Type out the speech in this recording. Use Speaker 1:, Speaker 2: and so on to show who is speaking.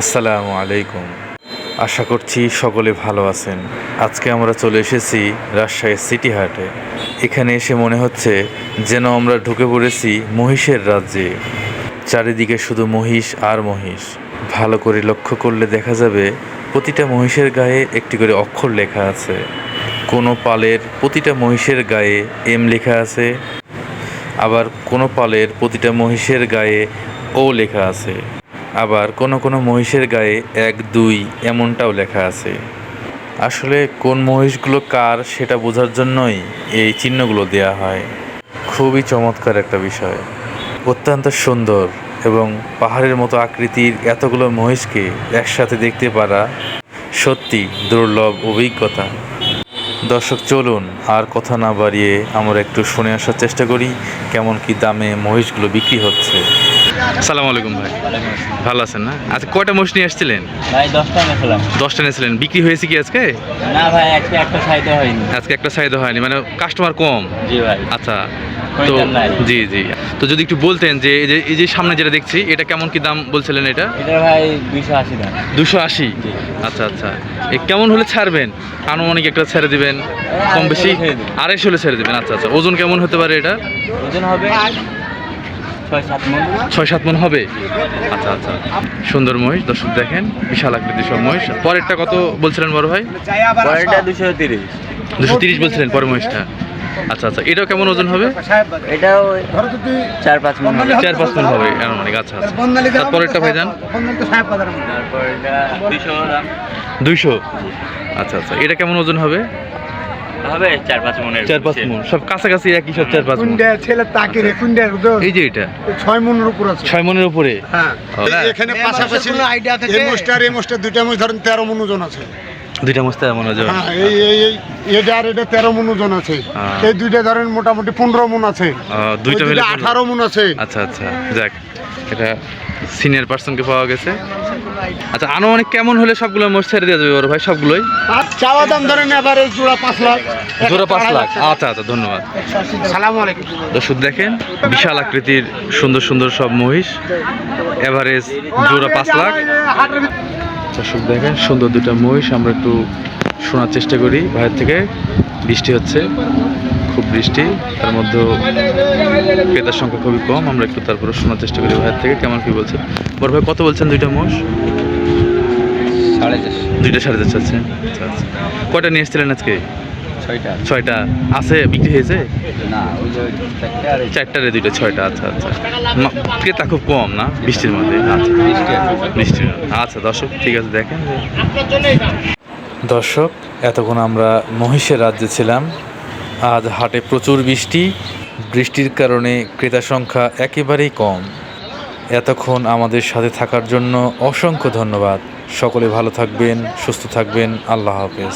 Speaker 1: আসসালামু আলাইকুম। আশা করছি সকলে ভালো আছেন। আজকে আমরা চলে এসেছি রাজশাহী সিটি হাটে। এখানে এসে মনে হচ্ছে যেন আমরা ঢুকে পড়েছি মহিষের রাজ্যে। চারিদিকে শুধু মহিষ আর মহিষ। ভালো করে লক্ষ্য করলে দেখা যাবে প্রতিটা মহিষের গায়ে একটি করে অক্ষর লেখা আছে। কোনো পালের প্রতিটা মহিষের গায়ে এম লেখা আছে। আবার কোনো পালের প্রতিটা মহিষের গায়ে ও লেখা আছে। আবার কোনো কোনো মহিষের গায়ে এক, দুই এমনটাও লেখা আছে। আসলে কোন মহিষগুলো কার সেটা বোঝার জন্যই এই চিহ্নগুলো দেয়া হয়। খুবই চমৎকার একটা বিষয়। অত্যন্ত সুন্দর এবং পাহাড়ের মতো আকৃতির এতগুলো মহিষকে একসাথে দেখতে পারা সত্যি দুর্লভ অভিজ্ঞতা। দর্শক, চলুন আর কথা না বাড়িয়ে আমরা একটু শুনে আসার চেষ্টা করি কেমন কি দামে মহিষগুলো বিক্রি হচ্ছে। সালাম আলাইকুম ভাই। ভালো আছেন না? আচ্ছা কয়টা নিয়ে আসছিলেন?
Speaker 2: ভাই দশটা এনেছিলাম।
Speaker 1: দশটা বিক্রি হয়েছে কি আজকে?
Speaker 2: না ভাই আজকে একটা সাইডে হয়নি।
Speaker 1: আজকে একটা চাহিদা হয়নি মানে কাস্টমার কম।
Speaker 2: জি ভাই।
Speaker 1: আচ্ছা তো জি জি। তো যদি একটু বলতেন যে এই যে এই যে সামনে যেটা দেখছি এটা কেমন কি দাম বলছিলেন এটা?
Speaker 2: এটা ভাই দুইশো আশি দাম।
Speaker 1: দুশো আশি?
Speaker 2: জি।
Speaker 1: আচ্ছা আচ্ছা। এ কেমন হলে ছাড়বেন? আনুমানিক একটা ছেড়ে দিবেন। কম বেশি আড়াইশো হলে ছেড়ে দিবেন। আচ্ছা আচ্ছা। ওজন কেমন হতে পারে এটা?
Speaker 2: ওজন হবে ছয় সাত মন
Speaker 1: হবে? আচ্ছা আচ্ছা। সুন্দর মহিষ দর্শক দেখেন বিশাল আকৃতি সব মহিষ। পরেরটা কত বলছিলেন বড় ভাই?
Speaker 2: পরেরটা দুশো তিরিশ।
Speaker 1: দুশো তিরিশ বলছিলেন পরের মহিষটা। আচ্া আচ্ছা এটাও কেমন ওজন হবে?
Speaker 2: এটাও চার পাঁচ মন হবে।
Speaker 1: চার পাঁচ মন হবে আনুমানিক আচ্ছা আচ্ছা। তারপরেরটা
Speaker 2: এটা দুইশো দাম
Speaker 1: দুইশো? আচ্ছা আচ্ছা এটা কেমন ওজন হবে?
Speaker 2: হবে চার পাঁচ মনের
Speaker 1: চার পাঁচ মন সব কাছাকাছি একই সব চার পাঁচ মন।
Speaker 3: কুন্ডে ছেলে তাকে রে কুন্ডে
Speaker 1: এই যে এটা।
Speaker 3: ছয় মনের উপর আছে।
Speaker 1: ছয় মনের উপরে।
Speaker 3: হ্যাঁ। এখানে পাশাপাশি আইডিয়া থেকে এই মোস্টার এই মোস্টার দুইটা মোষ ধরেন তেরো মন ওজন আছে।
Speaker 1: দুইটা মস্তে মনে হয়
Speaker 3: হ্যাঁ এই এই এই এটা আর এটা তেরো মন ওজন আছে।
Speaker 1: হ্যাঁ।
Speaker 3: এই দুইটা ধরেন মোটামুটি পনেরো মন আছে।
Speaker 1: দুইটা মিলে
Speaker 3: আঠারো মন আছে।
Speaker 1: আচ্ছা আচ্ছা যাক এটা সিনিয়র পার্সনকে পাওয়া গেছে। আচ্ছা আনুমানিক কেমন হলে সবগুলো মোষ ছেড়ে দেওয়া যাবে বড় ভাই? সবগুলোই?
Speaker 3: চাওয়া দাম ধরেন এবারে জোড়া পাঁচ লাখ।
Speaker 1: জোড়া পাঁচ লাখ। আচ্ছা আচ্ছা ধন্যবাদ। দর্শক দেখেন বিশাল আকৃতির সুন্দর সুন্দর সব মহিষ। এভারেজ জোড়া পাঁচ লাখ। দর্শক দেখেন সুন্দর দুটো মহিষ। আমরা একটু শোনার চেষ্টা করি। বাইরে থেকে বৃষ্টি হচ্ছে। খুব বৃষ্টি তার মধ্যে ক্রেতার সংখ্যা খুবই কম আমরা একটু তারপরে শোনার চেষ্টা করি বাইরে থেকে কেমন কি বলছে? বড় ভাই কত বলছেন দুইটা মোষ?
Speaker 2: সাড়ে চারশো
Speaker 1: দুইটা সাড়ে চারশো আছে আচ্ছা আচ্ছা। কয়টা নিয়ে এসেছিলেন আজকে?
Speaker 2: ছয়টা।
Speaker 1: ছয়টা। আছে? বিক্রি হয়েছে?
Speaker 2: না ওই যে এই
Speaker 1: চারটারে দুইটা ছয়টা আচ্ছা আচ্ছা। মা- ক্রেতা খুব কম না বৃষ্টির মধ্যে? আচ্ছা বৃষ্টির আচ্ছা দর্শক ঠিক আছে দেখেন। দর্শক এতক্ষণ আমরা মহিষের রাজ্যে ছিলাম। আজ হাটে প্রচুর বৃষ্টি। বৃষ্টির কারণে ক্রেতা সংখ্যা একেবারেই কম। এতক্ষণ আমাদের সাথে থাকার জন্য অসংখ্য ধন্যবাদ। সকলে ভালো থাকবেন, সুস্থ থাকবেন। আল্লাহ হাফেজ।